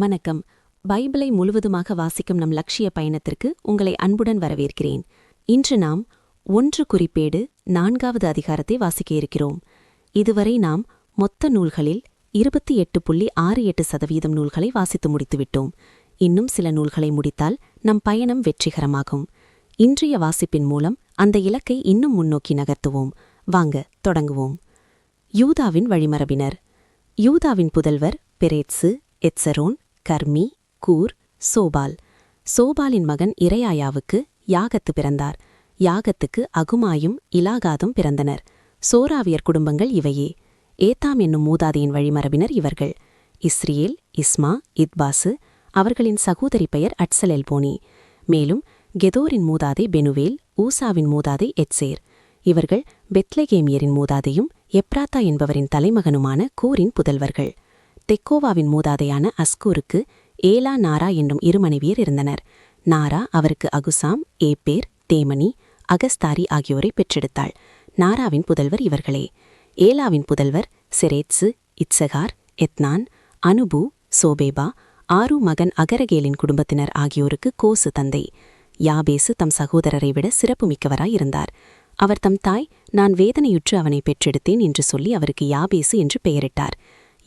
வணக்கம். பைபிளை முழுவதுமாக வாசிக்கும் நம் லட்சிய பயணத்திற்கு உங்களை அன்புடன் வரவேற்கிறேன். இன்று நாம் ஒன்று குறிப்பேடு நான்காவது அதிகாரத்தை வாசிக்க இருக்கிறோம். இதுவரை நாம் மொத்த நூல்களில் இருபத்தி எட்டு புள்ளி ஆறு எட்டு சதவீதம் நூல்களை வாசித்து முடித்துவிட்டோம். இன்னும் சில நூல்களை முடித்தால் நம் பயணம் வெற்றிகரமாகும். இன்றைய வாசிப்பின் மூலம் அந்த இலக்கை இன்னும் முன்னோக்கி நகர்த்துவோம். வாங்க தொடங்குவோம். யூதாவின் வழிமரபினர். யூதாவின் புதல்வர் பெரேட்ஸு எட்சரோன் கர்மி கூர் சோபால். சோபாலின் மகன் இரையாயாவுக்கு யாகத்து பிறந்தார். யாகத்துக்கு அகுமாயும் இலாகாதும் பிறந்தனர். சோராவியர் குடும்பங்கள் இவையே. ஏத்தாம் என்னும் மூதாதையின் வழிமரபினர் இவர்கள். இஸ்ரியேல் இஸ்மா இத்பாசு அவர்களின் சகோதரி பெயர் அட்சலெல்போனி மேலும் கெதோரின் மூதாதை பெனுவேல் ஊசாவின் மூதாதை எட்சேர் இவர்கள் பெத்லெகேமியரின் மூதாதையும் எப்ராத்தா என்பவரின் தலைமகனுமான கூரின் புதல்வர்கள். தெக்கோவாவின் மூதாதையான அஸ்கூருக்கு ஏலா நாரா என்னும் இரு மனைவியர் இருந்தனர். நாரா அவருக்கு அகுசாம் ஏப்பேர் தேமணி அகஸ்தாரி ஆகியோரை பெற்றெடுத்தாள். நாராவின் புதல்வர் இவர்களே. ஏலாவின் புதல்வர் செரேட்சு இட்சகார் எத்னான் அனுபு சோபேபா ஆரு மகன் அகரகேலின் குடும்பத்தினர் ஆகியோருக்கு கோசு தந்தை. யாபேசு தம் சகோதரரை விட சிறப்புமிக்கவராய் இருந்தார். அவர் தம் தாய் நான் வேதனையுற்று அவனை பெற்றெடுத்தேன் என்று சொல்லி அவருக்கு யாபேசு என்று பெயரிட்டார்.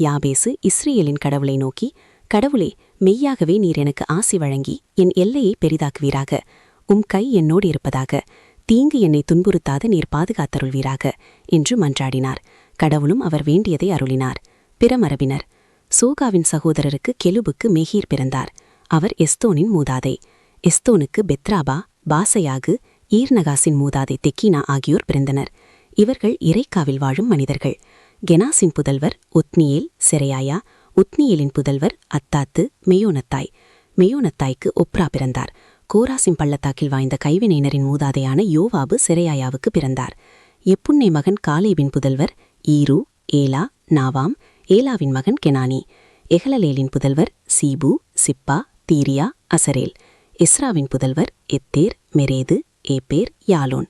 யாபேசு இஸ்ரேலின் கடவுளை நோக்கி கடவுளே மெய்யாகவே நீர் எனக்கு ஆசி வழங்கி என் எல்லையை பெரிதாக்குவீராக. உம் கை என்னோடு இருப்பதாக. தீங்கு என்னை துன்புறுத்தாத நீர் பாதுகாத்தருள்வீராக என்று மன்றாடினார். கடவுளும் அவர் வேண்டியதை அருளினார். பிறமரபினர் சோகாவின் சகோதரருக்கு கெலுபுக்கு மெஹீர் பிறந்தார். அவர் எஸ்தோனின் மூதாதை. எஸ்தோனுக்கு பெத்ராபா பாசையாகு ஈர்நகாசின் மூதாதை தெக்கீனா ஆகியோர் பிறந்தனர். இவர்கள் இறைக்காவில் வாழும் மனிதர்கள். கெனாசின் புதல்வர் உத்னியேல் செரையாயா உத்னியேலின் புதல்வர் அத்தாத்து மெயோனத்தாய். மெயோனத்தாய்க்கு ஒப்ரா பிறந்தார். கோராசின் பள்ளத்தாக்கில் வாய்ந்த கைவினைஞரின் மூதாதையான யோவாபு செரையாயாவுக்கு பிறந்தார். எப்புண்ணை மகன் காலேபின் புதல்வர் ஈரு ஏலா நாவாம் ஏலாவின் மகன் கெனானி. எஹலலேலின் புதல்வர் சீபு சிப்பா தீரியா அசரேல். இஸ்ராவின் புதல்வர் எத்தேர் மெரேது ஏபேர் யாலோன்.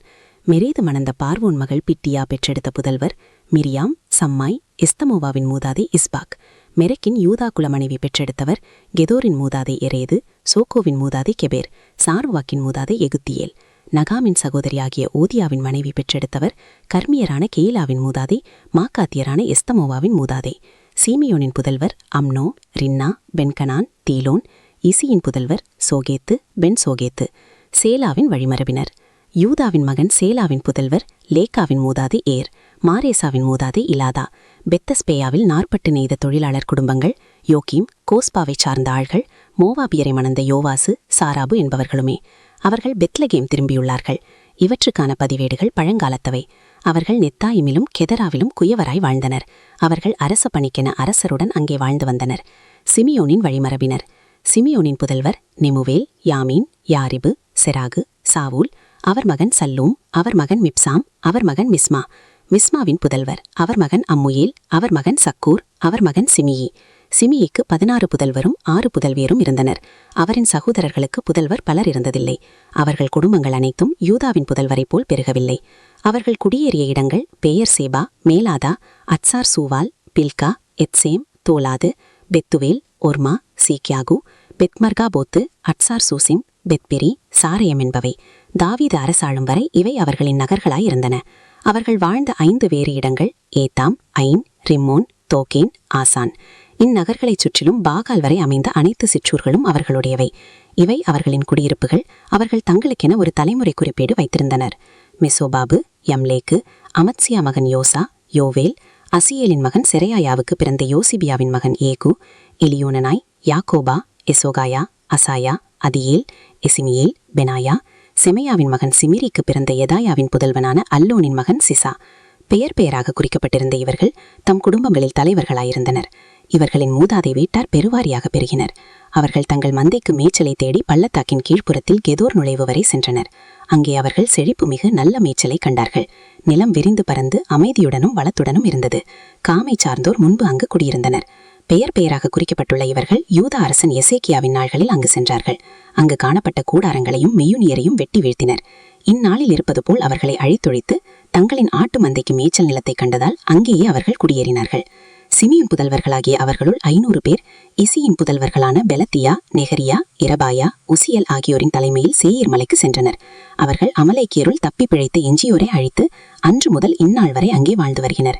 மெரேது மணந்த பார்வோன் மகள் பிட்டியா பெற்றெடுத்த புதல்வர் மிரியாம் சம்மாய் எஸ்தமோவாவின் மூதாதை இஸ்பாக் மெரக்கின் யூதா குல மனைவி பெற்றெடுத்தவர் கெதோரின் மூதாதை எரேது சோகோவின் மூதாதை கெபேர் சார்வாக்கின் மூதாதை எகுத்தியேல் நகாமின் சகோதரியாகிய ஓதியாவின் மனைவி பெற்றெடுத்தவர் கர்மியரான கேலாவின் மூதாதை மாக்காத்தியரான எஸ்தமோவாவின் மூதாதை சீமியோனின் புதல்வர் அம்னோ ரின்னா பென்கனான் தீலோன் இசியின் புதல்வர் சோகேத்து பென் சோகேத்து சேலாவின் வழிமரபினர். யூதாவின் மகன் சேலாவின் புதல்வர் லேக்காவின் மூதாது ஏர் மாரேசாவின் மூதாது இலாதா பெத்தஸ்பேயாவில் நாற்பட்டு நெய்த தொழிலாளர் குடும்பங்கள் யோகீம் கோஸ்பாவை சார்ந்த ஆள்கள் மோவாபியரை மணந்த யோவாசு சாராபு என்பவர்களுமே. அவர்கள் பெத்லகேம் திரும்பியுள்ளார்கள். இவற்றுக்கான பதிவேடுகள் பழங்காலத்தவை. அவர்கள் நெத்தாயிமிலும் கெதராவிலும் குயவராய் வாழ்ந்தனர். அவர்கள் அரச பணிக்கென அரசருடன் அங்கே வாழ்ந்து வந்தனர். சிமியோனின் வழிமரபினர். சிமியோனின் புதல்வர் நெமுவேல் யாமீன் யாரிபு செராகு சாவூல் அவர் மகன் சல்லூம் அவர் மகன் மிப்சாம் அவர் மகன் மிஸ்மா. மிஸ்மாவின் புதல்வர் அவர் மகன் அம்முயேல் அவர் மகன் சக்கூர் அவர் மகன் சிமியி. சிமியிக்கு பதினாறு புதல்வரும் ஆறு புதல்வியரும் இருந்தனர். அவரின் சகோதரர்களுக்கு புதல்வர் பலர் இருந்ததில்லை. அவர்கள் குடும்பங்கள் அனைத்தும் யூதாவின் புதல்வரைப் போல் பெருகவில்லை. அவர்கள் குடியேறிய இடங்கள் பேயர் சேபா மேலாதா அட்சார் சூவால் பில்கா எத்சேம் தோலாது பெத்துவேல் ஒர்மா சீக்யாகு பெத்மர்கா போத்து அட்சார் சூசிம் பெத்பிரி சாரயம் என்பவை. தாவீது அரசாளும் வரை இவை அவர்களின் நகர்களாய் இருந்தன. அவர்கள் வாழ்ந்த ஐந்து வேறு இடங்கள் ஏத்தாம் ஐன் ரிம்மோன் தோகேன் ஆசான். இந்நகர்களைச் சுற்றிலும் பாகால் வரை அமைந்த அனைத்து சிற்றூர்களும் அவர்களுடையவை. இவை அவர்களின் குடியிருப்புகள் அவர்கள் தங்களுக்கென ஒரு தலைமுறை குறிப்பீடு வைத்திருந்தனர். மெசோபாபு யம்லேக்கு அமத்சியா மகன் யோசா யோவேல் அசியேலின் மகன் செரையாயாவுக்கு பிறந்த யோசிபியாவின் மகன் ஏகு எலியோனனாய் யாக்கோபா எசோகாயா அசாயா அதியேல் எசிமியேல் பெனாயா செமையாவின் மகன் சிமிரிக்கு பிறந்த எதாயாவின் புதல்வனான அல்லோனின் மகன் சிசா. பெயர் பெயராக குறிக்கப்பட்டிருந்த இவர்கள் தம் குடும்பங்களில் தலைவர்களாயிருந்தனர். இவர்களின் மூதாதை வீட்டார் பெருவாரியாக பெருகினர். அவர்கள் தங்கள் மந்தைக்கு மேய்ச்சலை தேடி பள்ளத்தாக்கின் கீழ்ப்புறத்தில் கெதோர் நுழைவு வரை சென்றனர். அங்கே அவர்கள் செழிப்பு மிகு நல்ல மேய்ச்சலை கண்டார்கள். நிலம் விரிந்து பறந்து அமைதியுடனும் வளத்துடனும் இருந்தது. காமை சார்ந்தோர் முன்பு அங்கு குடியிருந்தனர். பெயர் பெயராக குறிக்கப்பட்டுள்ள இவர்கள் யூத அரசன் எசேக்கியாவின் நாள்களில் அங்கு சென்றார்கள். அங்கு காணப்பட்ட கூடாரங்களையும் மெய்யுனியரையும் வெட்டி வீழ்த்தினர். இந்நாளில் இருப்பது போல் அவர்களை அழித்தொழித்து தங்களின் ஆட்டு மந்தைக்கு மேய்ச்சல் நிலத்தை கண்டதால் அங்கேயே அவர்கள் குடியேறினார்கள். சிமியின் புதல்வர்களாகிய அவர்களுள் ஐநூறு பேர் இசியின் புதல்வர்களான பெலத்தியா நெகரியா இரபாயா உசியல் ஆகியோரின் தலைமையில் சேயீர் மலைக்கு சென்றனர். அவர்கள் அமலைக்கியருள் தப்பி பிழைத்த எஞ்சியோரை அழித்து அன்று முதல் இந்நாள் வரை அங்கே வாழ்ந்து வருகினர்.